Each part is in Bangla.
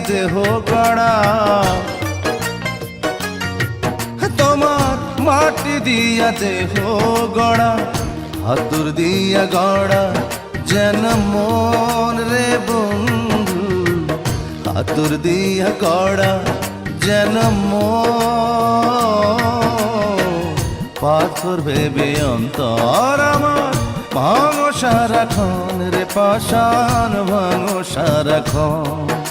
দেহ গড়া তোমার মাটি দিয়া দেহ গড়া হাতুর দিয়া গড়া যেন মন রে বন্ধু হাতুর দিয়া গড়া যেন পাথর ভেবে অন্তর আমার ভাঙো সারাক্ষণ রে পাশান ভাঙো সারাক্ষণ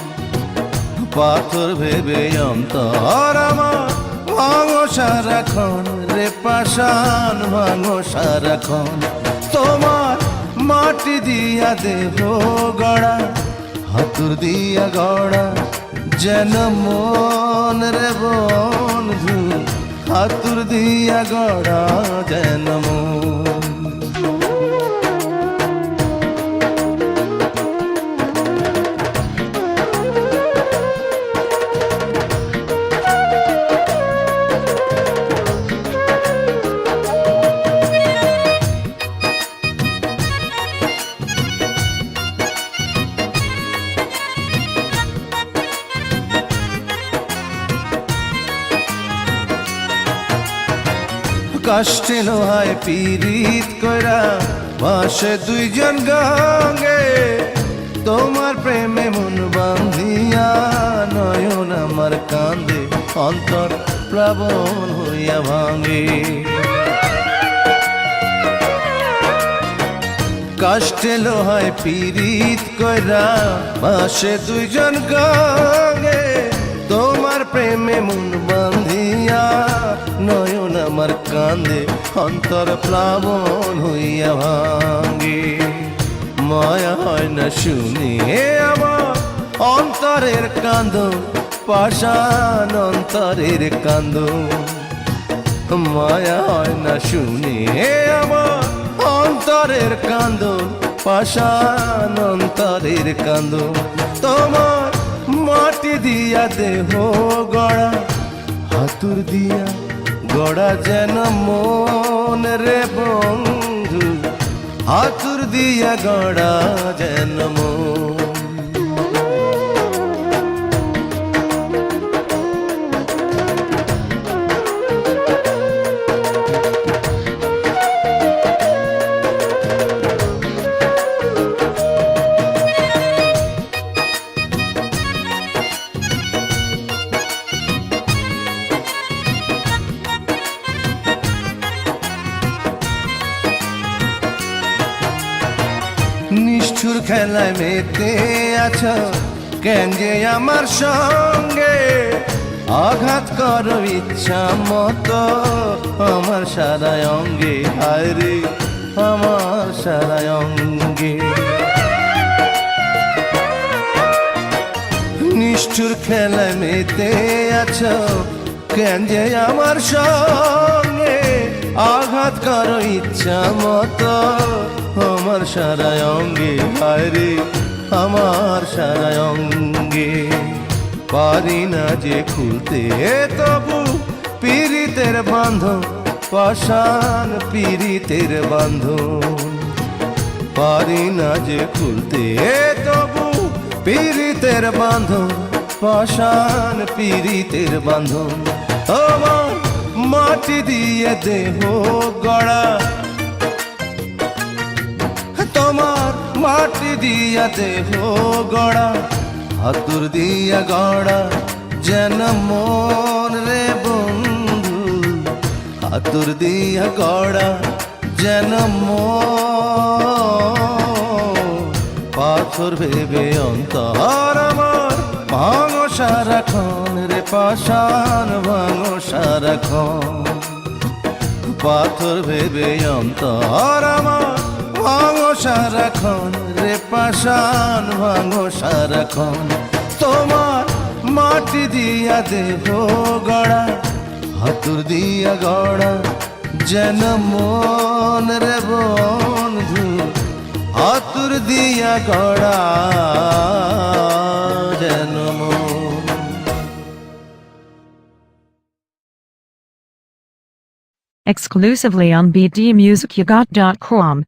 পাথর ভেবে অন্তর আমার। ভাঙো সারাক্ষণ রে পাশান ভাঙো সারাক্ষণ। তোমার মাটি দিয়া দেহ গড়া, হাতুর দিয়া গড়া, যেন মন রে বন্ধু, হাতুর দিয়া গড়া, যেন মন কষ্টে লোহায় পীড়িত কইরা। বাসে দুইজন গঙ্গে, তোমার প্রেমে মন বান্ধিয়া নয়ন আমার কান্দে অন্তর প্লাবন হইয়া ভাঙে। কষ্টে লোহায় পীড়িত কইরা বাসে দুইজন গঙ্গে তোমার প্রেমে মন বান্ধিয়া নয়ন আমার কান্দে অন্তর প্লাবন হইয়া ভাঙে। মায়া হয় না শুনে আমার অন্তরের কান্দ পাষাণ অন্তরের কান্দ মায়া হয় না শুনে আমার অন্তরের কান্দ পাষাণ অন্তরের কান্দ তোমার মাটি দিয়া দেহ গড়া, হাতুর দিয়া গড়া যেন মন রে বন্ধু। হাতুর দিয়া গড়া যেন মন নিষ্ঠুর খেলায় মেতে আছো। কেন যে আমার সঙ্গে আঘাত করো ইচ্ছা মতো। আমার সারা অঙ্গে হায়রে আমার সারা অঙ্গে। নিষ্ঠুর খেলায় মেতে আছো। কেন যে আমার সঙ্গে আঘাত করো ইচ্ছা মতো। আমার সারা অঙ্গে হায়রে আমার সারা অঙ্গে। পারি না যে খুলতে তবু পীড়িতের বাঁধন, পাষাণ পীড়িতের বাঁধন। পারি না যে খুলতে তবু পীড়িতের বাঁধন, পাষাণ পীড়িতের বাঁধন। তোমার মাটি দিয়ে দেহ গড়া তোমার মাটি দিয়া দেহ গড়া, হাতুর দিয়া গড়া, যেন মন রে বন্ধু। হাতুর দিয়া গড়া, যেন মন। পাথর ভেবে অন্তর আমার ভাঙো সারাক্ষণ রে, পাষাণ ভাঙো সারাক্ষণ। পাথর ভেবে অন্তর আমার ভাঙো সারাক্ষণ, রে পাষাণ ভাঙো সারাক্ষণ তোমার মাটি দিয়া দেহ গড়া, হাতুর দিয়া গড়া, যেন মন রে বন্ধু, হাতুর দিয়া গড়া, যেন মন exclusively on bdmusicygot.com.